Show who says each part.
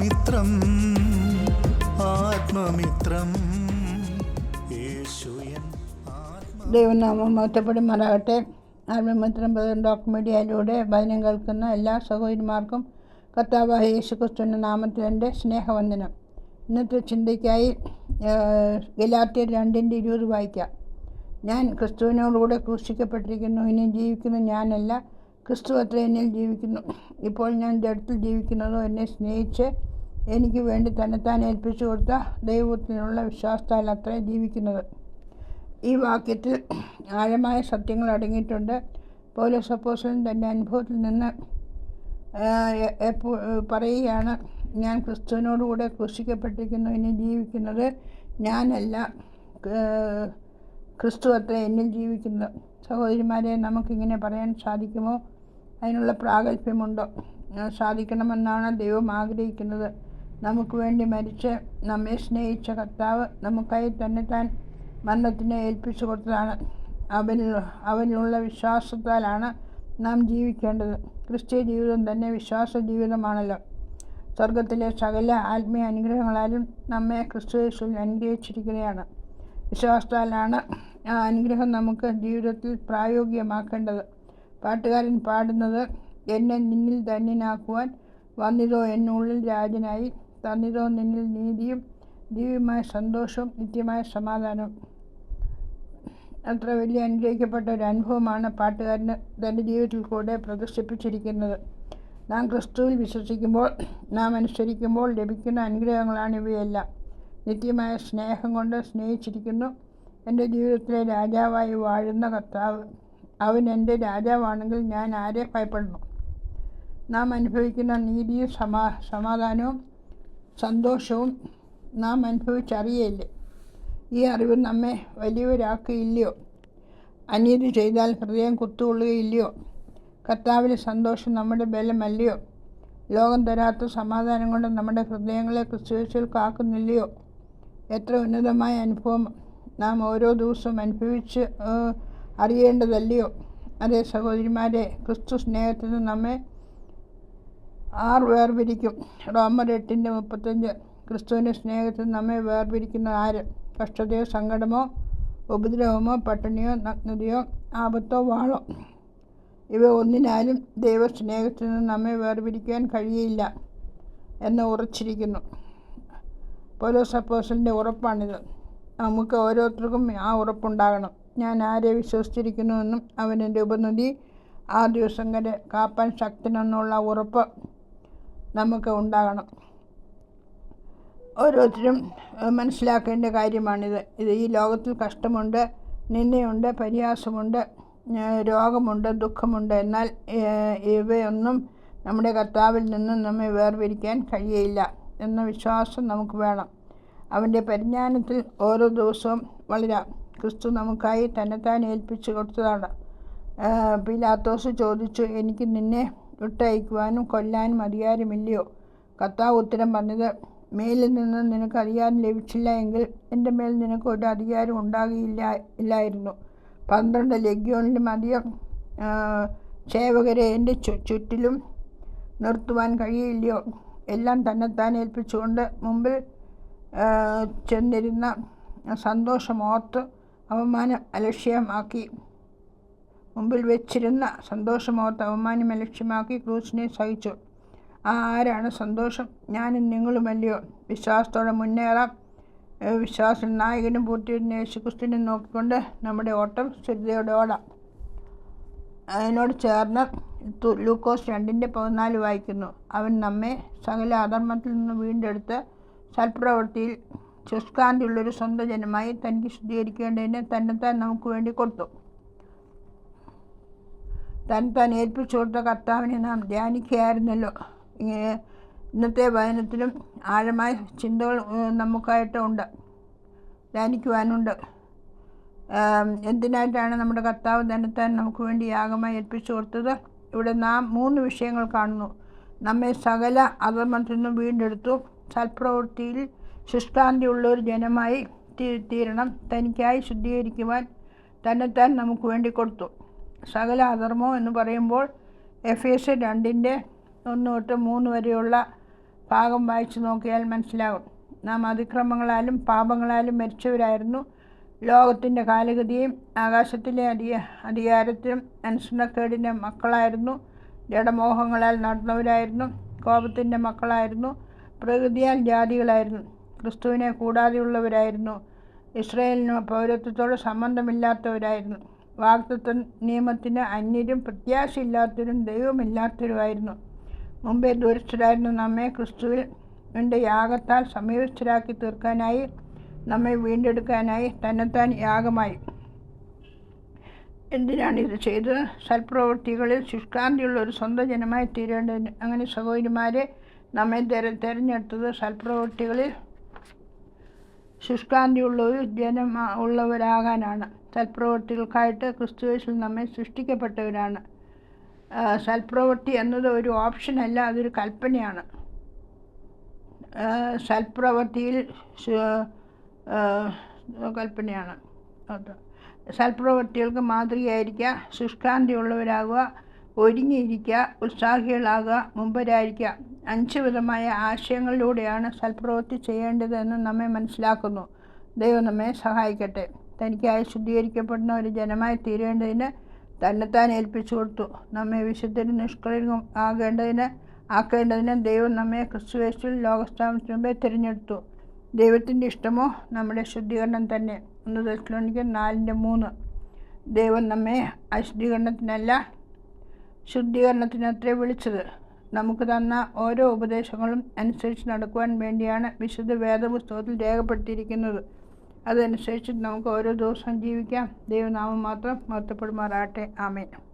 Speaker 1: ആത്മമിത്രം ആത്മമിത്രം. ദൈവനാമം ആത്മ
Speaker 2: ദൈവനാമം ആത്മമിത്രം ആത്മമിത്രം ഡോക് മീഡിയയിലൂടെ ഭജനം കേൾക്കുന്ന എല്ലാ സഹോദരിമാർക്കും കർത്താവായ യേശു ക്രിസ്തുവിന്റെ നാമത്തിൽ എന്റെ സ്നേഹവന്ദനം. ഇന്നത്തെ ചിന്തയ്ക്കായി ഗലാത്തിയർ രണ്ടിന്റെ ഇരുപത് വായിക്കാം. ഞാൻ ക്രിസ്തുവിനോടുകൂടെ ക്രൂശിക്കപ്പെട്ടിരിക്കുന്നു. ഇനി ജീവിക്കുന്ന ഞാനല്ല. ക്രിസ്തു അത്ര എന്നിൽ ജീവിക്കുന്നു. ഇപ്പോൾ ഞാൻ ജഡത്തിൽ ജീവിക്കുന്നതോ എന്നെ സ്നേഹിച്ച് എനിക്ക് വേണ്ടി തന്നെത്താൻ ഏൽപ്പിച്ചു കൊടുത്ത ദൈവത്തിനുള്ള വിശ്വാസത്താൽ അത്ര ജീവിക്കുന്നത്. ഈ വാക്യത്തിൽ ആഴമായ സത്യങ്ങൾ അടങ്ങിയിട്ടുണ്ട്. പൗലോസ് സപ്പോസിലും തന്റെ അനുഭവത്തിൽ നിന്ന് പറയുകയാണ് ഞാൻ ക്രിസ്തുവിനോടുകൂടെ ക്രൂശിക്കപ്പെട്ടിരിക്കുന്നു ഇനി ജീവിക്കുന്നത് ഞാനല്ല. ക്രിസ്തു അത്ര എന്നിൽ ജീവിക്കുന്നത് സഹോദരിമാരെ നമുക്കിങ്ങനെ പറയാൻ സാധിക്കുമോ? അതിനുള്ള പ്രാഗൽഭ്യമുണ്ടോ? ആ, സാധിക്കണമെന്നാണ് ദൈവം ആഗ്രഹിക്കുന്നത്. നമുക്ക് വേണ്ടി മരിച്ച് നമ്മെ സ്നേഹിച്ച കർത്താവ് നമുക്കായി തന്നെ താൻ മരണത്തിനെ ഏൽപ്പിച്ചു കൊടുത്തതാണ്. അവനിൽ അവനിലുള്ള വിശ്വാസത്താലാണ് നാം ജീവിക്കേണ്ടത്. ക്രിസ്ത്യ ജീവിതം തന്നെ വിശ്വാസ ജീവിതമാണല്ലോ. സ്വർഗത്തിലെ സകല ആത്മീയ അനുഗ്രഹങ്ങളാലും നമ്മെ ക്രിസ്തു യേശുവിൽ അനുഗ്രഹിച്ചിരിക്കുകയാണ്. വിശ്വാസത്താലാണ് ആ അനുഗ്രഹം നമുക്ക് ജീവിതത്തിൽ പ്രായോഗികമാക്കേണ്ടത്. പാട്ടുകാരൻ പാടുന്നത് എന്നെ നിന്നിൽ ധന്യനാക്കുവാൻ വന്നിതോ എന്നുള്ളിൽ രാജനായി തന്നിതോ നിന്നിൽ നീതിയും ദിവ്യമായ സന്തോഷവും നിത്യമായ സമാധാനവും. അത്ര വലിയ അനുഗ്രഹിക്കപ്പെട്ട ഒരു അനുഭവമാണ് പാട്ടുകാരന് തന്റെ ജീവിതത്തിൽ കൂടെ പ്രദർശിപ്പിച്ചിരിക്കുന്നത്. നാം ക്രിസ്തുവിൽ വിശ്വസിക്കുമ്പോൾ നാം അനുസരിക്കുമ്പോൾ ലഭിക്കുന്ന അനുഗ്രഹങ്ങളാണ് ഇവയെല്ലാം. നിത്യമായ സ്നേഹം കൊണ്ട് സ്നേഹിച്ചിരിക്കുന്നു. എന്റെ ജീവിതത്തിലെ രാജാവായി വാഴുന്ന കർത്താവ്. അവൻ എന്റെ രാജാവാണെങ്കിൽ ഞാൻ ആരെ ഭയപ്പെടുന്നു? നാം അനുഭവിക്കുന്ന നീതിയും സമാ സമാധാനവും സന്തോഷവും നാം അനുഭവിച്ചറിയയില്ലേ? ഈ അറിവ് നമ്മെ വലിയവരാക്കുകയില്ലയോ? അനീതി ചെയ്താൽ ഹൃദയം കുത്തുകൊള്ളുകയില്ലയോ? കർത്താവിലെ സന്തോഷം നമ്മുടെ ബലമല്ലയോ? ലോകം തരാത്ത സമാധാനം കൊണ്ട് നമ്മുടെ ഹൃദയങ്ങളെ ക്രിസ്തുവിൽ കാക്കുന്നില്ലയോ? എത്ര ഉന്നതമായ അനുഭവം നാം ഓരോ ദിവസവും അനുഭവിച്ച് അറിയേണ്ടതല്ലയോ? അതേ സഹോദരിമാരെ ക്രിസ്തു സ്നേഹത്തിൽ നിന്ന് നമ്മെ ആർ വേർപിരിക്കും. റോമർ എട്ടിന്റെ മുപ്പത്തഞ്ച്. ക്രിസ്തുവിന്റെ സ്നേഹത്തിൽ നമ്മെ വേർപിരിക്കുന്ന ആര്? കഷ്ടതയോ സങ്കടമോ? ഉപദ്രവമോ? പട്ടിണിയോ? നഗ്നതയോ? ആപത്തോ? വാളോ? ഇവ ഒന്നിനാലും ദൈവസ്നേഹത്തിൽ നിന്ന് നമ്മെ വേർപിരിക്കാൻ കഴിയില്ല എന്ന് ഉറച്ചിരിക്കുന്നു. പോലോ സപ്പോസലിന്റെ ഉറപ്പാണിത്. നമുക്ക് ഓരോരുത്തർക്കും ആ ഉറപ്പുണ്ടാകണം. ഞാൻ ആരെ വിശ്വസിച്ചിരിക്കുന്നുവെന്നും അവൻ എന്റെ ഉപനദി ആ ദിവസം വരെ കാപ്പാൻ ശക്തനെന്നുള്ള ഉറപ്പ് നമുക്ക് ഉണ്ടാകണം. ഓരോരുത്തരും മനസ്സിലാക്കേണ്ട കാര്യമാണിത്. ഇത് ഈ ലോകത്തിൽ കഷ്ടമുണ്ട് നിന്നയുണ്ട് പരിഹാസമുണ്ട് രോഗമുണ്ട് ദുഃഖമുണ്ട്. എന്നാൽ ഇവയൊന്നും നമ്മുടെ കർത്താവിൽ നിന്നും നമ്മെ വേർപിരിക്കാൻ കഴിയയില്ല എന്ന വിശ്വാസം നമുക്ക് വേണം. അവന്റെ പരിജ്ഞാനത്തിൽ ഓരോ ദിവസവും വളരാം ക്രിസ്തു നമുക്കായി തന്നെത്താൻ ഏൽപ്പിച്ചു കൊടുത്തതാണ്. പിലാത്തോസ് ചോദിച്ചു എനിക്ക് നിന്നെ വിട്ടയക്കുവാനും കൊല്ലാനും അധികാരമില്ലയോ കർത്താവ് ഉത്തരം പറഞ്ഞത് മേലിൽ നിന്ന് നിനക്ക് അധികാരം ലഭിച്ചില്ല എങ്കിൽ എന്റെ മേൽ നിനക്ക് ഒരു അധികാരം ഉണ്ടാകില്ല ഇല്ലായിരുന്നു. പന്ത്രണ്ട് ലഗ്യോണിലും അധികം സേവകരെ എന്റെ ചു ചുറ്റിലും നിർത്തുവാൻ കഴിയില്ലയോ? എല്ലാം തന്നെത്താൻ ഏൽപ്പിച്ചുകൊണ്ട് മുമ്പിൽ ചെന്നിരുന്ന സന്തോഷമോർത്ത് അവമാനം അലക്ഷ്യമാക്കി. മുമ്പിൽ വെച്ചിരുന്ന സന്തോഷമോർത്ത് അവമാനം അലക്ഷ്യമാക്കി ക്രൂസിനെ സഹിച്ചു. ആരാണ് സന്തോഷം? ഞാനും നിങ്ങളുമല്ലയോ? വിശ്വാസത്തോടെ മുന്നേറാം. വിശ്വാസം നായകനും പൂർത്തിയിരുന്ന യേശുക്രിസ്തുവിനെ നോക്കിക്കൊണ്ട് നമ്മുടെ ഓട്ടം സ്ഥിരതയോടെ ഓടാം. അതിനോട് ചേർന്ന് ലൂക്കോസ് രണ്ടിന്റെ പതിനാല് വായിക്കുന്നു. അവൻ നമ്മെ സകല അധർമ്മത്തിൽ നിന്ന് വീണ്ടെടുത്ത് സൽപ്രവൃത്തിയിൽ ശുഷ്കാന്തിയുള്ളൊരു സ്വന്തം ജനമായി തനിക്ക് ശുദ്ധീകരിക്കേണ്ടതിന് തന്നെത്താൻ നമുക്ക് വേണ്ടി കൊടുത്തു. താൻ താൻ ഏൽപ്പിച്ചു കൊടുത്ത കർത്താവിനെ നാം ധ്യാനിക്കുകയായിരുന്നല്ലോ. ഇങ്ങനെ ഇന്നത്തെ വചനത്തിലും ആഴമായ ചിന്തകൾ നമുക്കായിട്ട് ഉണ്ട്. ധ്യാനിക്കുവാനുണ്ട്. എന്തിനായിട്ടാണ് നമ്മുടെ കർത്താവ് തന്നെത്താൻ നമുക്ക് വേണ്ടി യാഗമായി ഏൽപ്പിച്ചു കൊടുത്തത്? ഇവിടെ നാം മൂന്ന് വിഷയങ്ങൾ കാണുന്നു. നമ്മെ സകല അധർമ്മത്തിൽ നിന്നും വീണ്ടെടുത്തു. സൽപ്രവൃത്തിയിൽ ശുഷ്കാന്തിയുള്ള ഒരു ജനമായി തീരണം. തനിക്കായി ശുദ്ധീകരിക്കുവാൻ തന്നെത്താൻ നമുക്ക് വേണ്ടി കൊടുത്തു. സകല അധർമ്മം എന്ന് പറയുമ്പോൾ എഫ് എസ് രണ്ടിന്റെ ഒന്ന് തൊട്ട് മൂന്ന് വരെയുള്ള ഭാഗം വായിച്ചു നോക്കിയാൽ മനസ്സിലാകും. നാം അതിക്രമങ്ങളാലും പാപങ്ങളാലും മരിച്ചവരായിരുന്നു. ലോകത്തിന്റെ കാലഗതിയും ആകാശത്തിലെ അധിക അധികാരത്തിനും അനുസരണക്കേടിന്റെ മക്കളായിരുന്നു. ജഡമോഹങ്ങളാൽ നടന്നവരായിരുന്നു. കോപത്തിന്റെ മക്കളായിരുന്നു. പ്രകൃതിയാൽ ജാതികളായിരുന്നു. ക്രിസ്തുവിനെ കൂടാതെയുള്ളവരായിരുന്നു. ഇസ്രയേലിന് പൗരത്വത്തോട് സംബന്ധമില്ലാത്തവരായിരുന്നു. വാക്തത്വ നിയമത്തിന് അന്യരും പ്രത്യാശയില്ലാത്തവരും ദൈവമില്ലാത്തവരുമായിരുന്നു. മുമ്പേ ദൂരസ്ഥരായിരുന്നു നമ്മെ ക്രിസ്തുവിൽ എന്റെ യാഗത്താൽ സമീപസ്ഥരാക്കി തീർക്കാനായി നമ്മെ വീണ്ടെടുക്കാനായി തന്നെത്താൻ യാഗമായി. എന്തിനാണ് ഇത് ചെയ്തത്? സൽപ്രവൃത്തികളിൽ ശുഷ്കാന്തിയുള്ള ഒരു സ്വന്തം ജനമായി തീരേണ്ടതിന് അങ്ങനെ സഹോദരിമാരെ നമ്മെ തെര തിരഞ്ഞെടുത്തത് സൽപ്രവൃത്തികളിൽ ശുഷ്കാന്തിയുള്ള ഒരു ജനം ഉള്ളവരാകാനാണ്. സൽപ്രവൃത്തികൾക്കായിട്ട് ക്രിസ്തുവേശിൽ നമ്മെ സൃഷ്ടിക്കപ്പെട്ടവരാണ്. സൽപ്രവൃത്തി എന്നത് ഒരു ഓപ്ഷനല്ല അതൊരു കൽപ്പനയാണ്. സൽപ്രവൃത്തിയിൽ കൽപ്പനയാണ്. സൽപ്രവൃത്തികൾക്ക് മാതൃകയായിരിക്കുക ശുഷ്കാന്തിയുള്ളവരാകുക ഒരുങ്ങിയിരിക്കുക ഉത്സാഹികളാകുക മുമ്പരായിരിക്കുക. അഞ്ച് വിധമായ ആശയങ്ങളിലൂടെയാണ് സൽപ്രവൃത്തി ചെയ്യേണ്ടതെന്ന് നമ്മെ മനസ്സിലാക്കുന്നു. ദൈവം നമ്മെ സഹായിക്കട്ടെ. തനിക്കായി ശുദ്ധീകരിക്കപ്പെടുന്ന ഒരു ജനമായി തീരേണ്ടതിന് തന്നെത്താൻ ഏൽപ്പിച്ചു കൊടുത്തു. നമ്മെ വിശുദ്ധരും നിഷ്കളങ്കം ആകേണ്ടതിന് ആക്കേണ്ടതിന് ദൈവം നമ്മെ ക്രിസ്തുവേശിൽ ലോകസ്ഥാപനത്തിന് മുമ്പേ തിരഞ്ഞെടുത്തു. ദൈവത്തിന്റെ ഇഷ്ടമോ? നമ്മുടെ ശുദ്ധീകരണം തന്നെ. ഒന്ന് ദശലോണിക്ക് നാലിന്റെ മൂന്ന്. ദൈവം നമ്മെ അശുദ്ധീകരണത്തിനല്ല ശുദ്ധീകരണത്തിനത്രേ വിളിച്ചത്. നമുക്ക് തന്ന ഓരോ ഉപദേശങ്ങളും അനുസരിച്ച് നടക്കുവാൻ വേണ്ടിയാണ് വിശുദ്ധ വേദപുസ്തകത്തിൽ രേഖപ്പെടുത്തിയിരിക്കുന്നത്. അതനുസരിച്ച് നമുക്ക് ഓരോ ദിവസവും ജീവിക്കാം. ദൈവനാമം മാത്രം മഹത്വപ്പെടുമാറാട്ടെ ആമേൻ.